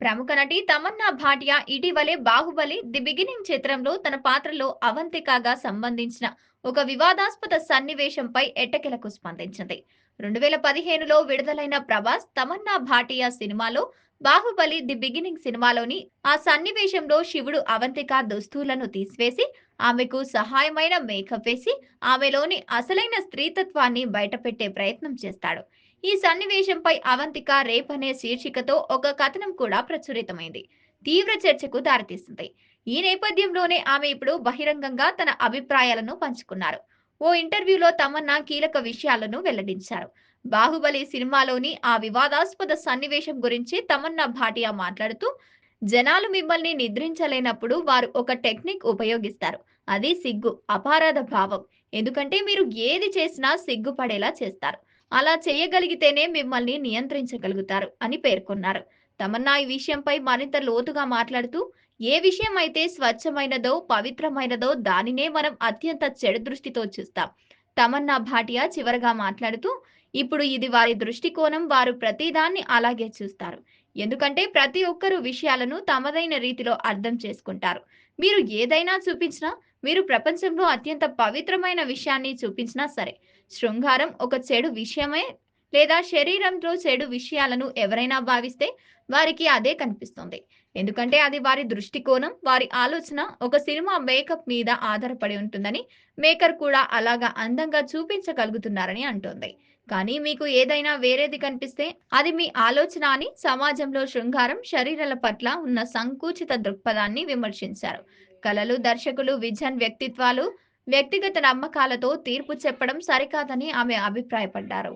ప్రముఖ నటి తమన్నా భాటియా ఇటీవలే బాహుబలి ది బిగినింగ్ చిత్రంలో తన పాత్రలో అవంతికగా సంబంధించిన ఒక వివాదాస్పద సన్నివేశంపై ఎట్టకెలకు స్పందించింది. రెండు వేల పదిహేనులో విడుదలైన ప్రభాస్ తమన్నా భాటియా సినిమాలో బాహుబలి ది బిగినింగ్ సినిమాలోని ఆ సన్నివేశంలో శివుడు అవంతిక దుస్తులను తీసివేసి ఆమెకు సహాయమైన మేకప్ వేసి ఆమెలోని అసలైన స్త్రీతత్వాన్ని బయటపెట్టే ప్రయత్నం చేస్తాడు. ఈ సన్నివేశంపై అవంతిక రేప్ అనే శీర్షికతో ఒక కథనం కూడా ప్రచురితమైంది. తీవ్ర చర్చకు దారితీస్తుంది ఈ నేపథ్యంలోనే ఆమె ఇప్పుడు బహిరంగంగా తన అభిప్రాయాలను పంచుకున్నారు. ఓ ఇంటర్వ్యూలో తమన్నా కీలక విషయాలను వెల్లడించారు. బాహుబలి సినిమాలోని ఆ వివాదాస్పద సన్నివేశం గురించి తమన్నా భాటియా మాట్లాడుతూ జనాలు మిమ్మల్ని నిద్రించలేనప్పుడు వారు ఒక టెక్నిక్ ఉపయోగిస్తారు. అది సిగ్గు అపారాధ భావం. ఎందుకంటే మీరు ఏది చేసినా సిగ్గుపడేలా చేస్తారు. అలా చేయగలిగితేనే మిమ్మల్ని నియంత్రించగలుగుతారు అని పేర్కొన్నారు. తమన్నా ఈ విషయంపై మరింత లోతుగా మాట్లాడుతూ ఏ విషయం అయితే స్వచ్ఛమైనదో పవిత్రమైనదో దానినే మనం అత్యంత చెడు దృష్టితో చూస్తాం. తమన్నా భాటియా చివరగా మాట్లాడుతూ ఇప్పుడు ఇది వారి దృష్టికోణం వారు ప్రతిదాన్ని అలాగే చూస్తారు. ఎందుకంటే ప్రతి ఒక్కరు విషయాలను తమదైన రీతిలో అర్థం చేసుకుంటారు. మీరు ఏదైనా చూపించినా మీరు ప్రపంచంలో అత్యంత పవిత్రమైన విషయాన్ని చూపించినా సరే శృంగారం ఒక చెడు విషయమే లేదా శరీరంలో చెడు విషయాలను ఎవరైనా భావిస్తే వారికి అదే కనిపిస్తుంది. ఎందుకంటే అది వారి దృష్టికోణం వారి ఆలోచన ఒక సినిమా మేకప్ మీద ఆధారపడి ఉంటుందని మేకర్ కూడా అలాగా అందంగా చూపించగలుగుతున్నారని అంటోంది. కానీ మీకు ఏదైనా వేరేది కనిపిస్తే అది మీ ఆలోచన అని సమాజంలో శృంగారం శరీరాల పట్ల ఉన్న సంకుచిత దృక్పథాన్ని విమర్శించారు. కళలు దర్శకులు విజన్ వ్యక్తిత్వాలు వ్యక్తిగత నమ్మకాలతో తీర్పు చెప్పడం సరికాదని ఆమె అభిప్రాయపడ్డారు.